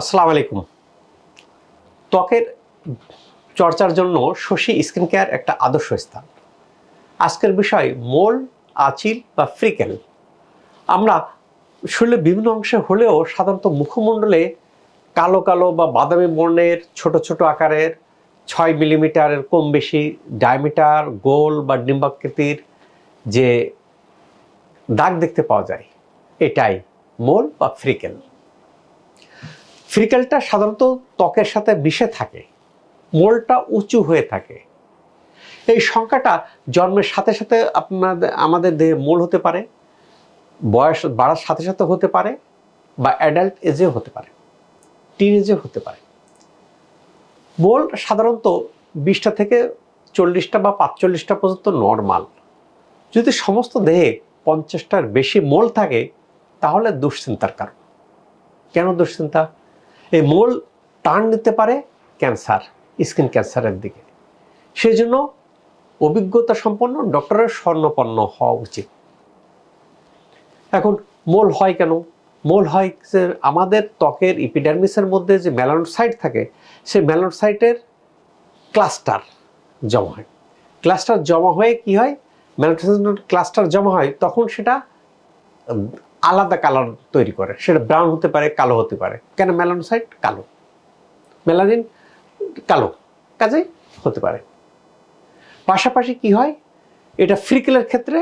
আসসালামু আলাইকুম। ত্বকের চর্চার জন্য শশী স্কিন কেয়ার একটা আদর্শ স্থান। আজকের বিষয় মোল, আচিল বা ফ্রিকেল। আমরা শরীরের বিভিন্ন অংশে হলেও সাধারণত মুখমণ্ডলে কালো কালো বা বাদামি বর্ণের ছোট ছোট আকারের ছয় মিলিমিটারের কম বেশি ডায়ামিটার, গোল বা ডিম্বাকৃতির যে দাগ দেখতে পাওয়া যায়, এটাই মোল বা ফ্রিকেল। ফ্রিকেলটা সাধারণত ত্বকের সাথে মিশে থাকে, মোলটা উঁচু হয়ে থাকে। এই সংখ্যাটা জন্মের সাথে সাথে আপনাদের আমাদের দেহে মোল হতে পারে, বয়স বাড়ার সাথে সাথে হতে পারে, বা অ্যাডাল্ট এজেও হতে পারে টিন এজেও হতে পারে। মোল সাধারণত বিশটা থেকে চল্লিশটা বা পাঁচচল্লিশটা পর্যন্ত নর্মাল যদি সমস্ত দেহে পঞ্চাশটার বেশি মোল থাকে, তাহলে দুশ্চিন্তার কারণ। কেন দুশ্চিন্তা? এই মোল টান নিতে পারে ক্যান্সার, স্কিন ক্যান্সারের দিকে। সেই জন্য অভিজ্ঞতা সম্পন্ন ডক্টরের স্বর্ণপন্ন হওয়া উচিত। এখন, মোল হয় কেন? মোল হয় আমাদের ত্বকের ইপিডার্মিসের মধ্যে যে ম্যালানোসাইট থাকে, সেই ম্যালানোসাইটের ক্লাস্টার জমা হয়। ক্লাস্টার জমা হয়ে কি হয়? ম্যালানোসাইট ক্লাস্টার জমা হয়, তখন সেটা আলাদা কালার তৈরি করে। সেটা ব্রাউন হতে পারে, কালো হতে পারে। কেন ম্যালানোসাইট কালো। মেলানিন কালো। কাজেই হতে পারে। পাশাপাশি কি হয়? এটা ফ্রিকেলের ক্ষেত্রে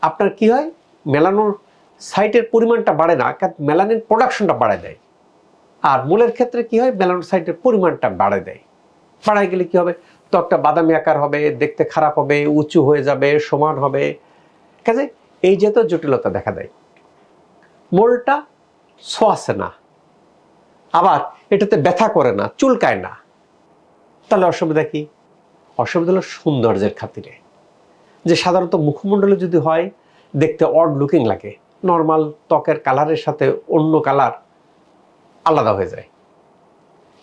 আপনার কি হয়? মেলানোর সাইটের পরিমাণটা বাড়ে না মেলানিন প্রোডাকশনটা বাড়ায় দেয়। আর মূলের ক্ষেত্রে কি হয়? মেলানোর সাইটের পরিমাণটা বাড়ায় দেয়। বাড়ায় গেলে কি হবে? ত্বকটা বাদামি আকার হবে, দেখতে খারাপ হবে, উঁচু হয়ে যাবে, সমান হবে। কাজে এই যে তো জটিলতা দেখা দেয়। মোলটা ছোঁয়াছে না। আবার এটাতে ব্যথা করে না, চুলকায় না। তাহলে অসুবিধা কি? অসুবিধা হলো সৌন্দর্যের খাতিরে। যে সাধারণত মুখমণ্ডলে যদি হয়, দেখতে অড লুকিং লাগে। নর্মাল ত্বকের কালারের সাথে অন্য কালার আলাদা হয়ে যায়।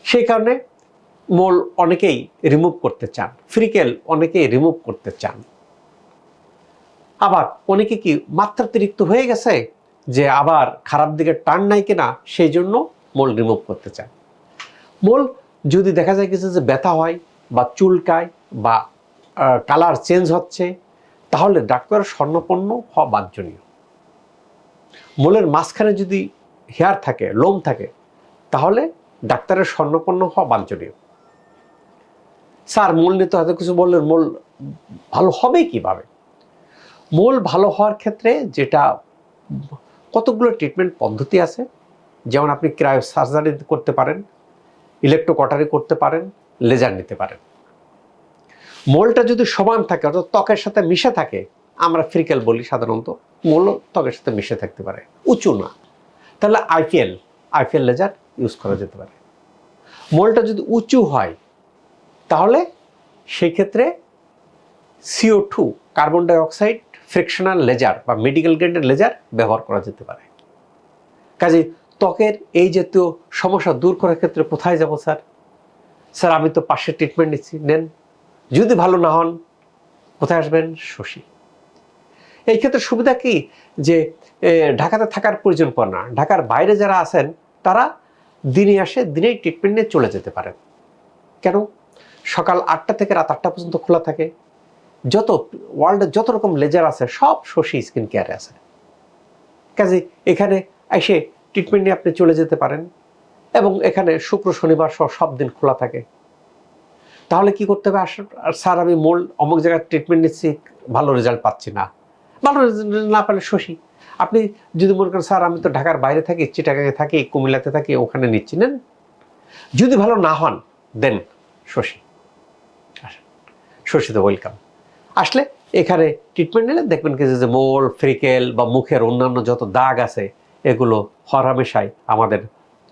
সেই কারণে মোল অনেকেই রিমুভ করতে চান ফ্রিকেল অনেকেই রিমুভ করতে চান। আবার অনেকে কি মাত্রাতিরিক্ত হয়ে গেছে? যে আবার খারাপ দিকে টার্ন নাই কিনা, সেই জন্য মোল রিমুভ করতে চান মোল যদি দেখা যায় কিছু যে ব্যথা হয় বা চুলকায় বা কালার চেঞ্জ হচ্ছে, তাহলে ডাক্তারের স্বর্ণপন্ন হওয়া বাঞ্ছনীয়। মোলের মাঝখানে যদি হেয়ার থাকে লোম থাকে, তাহলে ডাক্তারের স্বর্ণপন্ন হওয়া বাঞ্ছনীয়। স্যার, মূল নিতে হয়তো কিছু বললেন, মূল ভালো হবে কীভাবে? মূল ভালো হওয়ার ক্ষেত্রে যেটা কতগুলো ট্রিটমেন্ট পদ্ধতি আছে? যেমন আপনি ক্রায়ো সার্জারি করতে পারেন ইলেকট্রোকটারি করতে পারেন লেজার নিতে পারেন। মোলটা যদি সমান থাকে, অর্থাৎ ত্বকের সাথে মিশে থাকে, আমরা ফ্রিকেল বলি সাধারণত, মোল ত্বকের সাথে মিশে থাকতে পারে। উঁচু না। তাহলে আইপিএল আইপিএল লেজার ইউজ করা যেতে পারে। মোলটা যদি উঁচু হয়, তাহলে সেই ক্ষেত্রে CO two carbon dioxide fractional laser বা মেডিকেল গ্রেডের লেজার ব্যবহার করা যেতে পারে। কাজে ত্বকের এই জাতীয় সমস্যা দূর করার ক্ষেত্রে কোথায় যাব, স্যার? স্যার, আমি তো পাশের ট্রিটমেন্ট নিচ্ছি, নেন। যদি ভালো না হন, কোথায় আসবেন? শশী। এই ক্ষেত্রে সুবিধা কি? যে ঢাকাতে থাকার প্রয়োজন পড়ে না। ঢাকার বাইরে যারা আছেন, তারা দিনে আসে, দিনেই ট্রিটমেন্ট নিয়ে চলে যেতে পারেন। কেন? সকাল আটটা থেকে রাত আটটা পর্যন্ত খোলা থাকে। যত ওয়ার্ল্ডে যত রকম লেজার আছে, সব শশী স্কিন কেয়ারে আছে। কাজে এখানে এসে ট্রিটমেন্ট নিয়ে আপনি চলে যেতে পারেন এবং এখানে শুক্র, শনিবার সহ সব দিন খোলা থাকে। তাহলে কি করতে হবে? আর স্যার, আমি মোল অমুক জায়গায় ট্রিটমেন্ট নিচ্ছি, ভালো রেজাল্ট পাচ্ছি না। ভালো রেজাল্ট না পেলে শশী। আপনি যদি মনে করেন, স্যার, আমি তো ঢাকার বাইরে থাকি, চিটাগাঙে থাকি, কুমিল্লাতে থাকি, ওখানে নিচ্ছি। নেন। যদি ভালো না হন, দেন শশী। আসেন। শশীতে ওয়েলকাম আসলে এখানে ট্রিটমেন্ট নিলে দেখবেন কি যে মোল, ফ্রিকেল বা মুখের অন্যান্য যত দাগ আছে, এগুলো হরহামেশাই আমাদের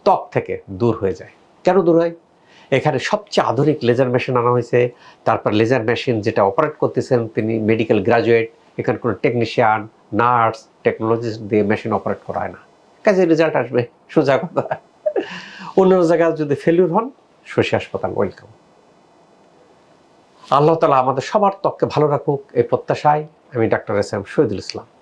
ত্বক থেকে দূর হয়ে যায়। কেন দূর হয়? এখানে সবচেয়ে আধুনিক লেজার মেশিন আনা হয়েছে। তারপর লেজার মেশিন যেটা অপারেট করতেছেন তিনি মেডিকেল গ্রাজুয়েট এখানে কোনো টেকনিশিয়ান নার্স টেকনোলজিস্ট দিয়ে মেশিন অপারেট করা হয় না। কাজে রেজাল্ট আসবে, সোজা কথা। অন্য জায়গায় যদি ফেলিউর হন, শশী হাসপাতাল ওয়েলকাম আল্লাহ তালা আমাদের সবার ত্বককে ভালো রাখুক, এই প্রত্যাশায় আমি doctor S M Shahidul Islam.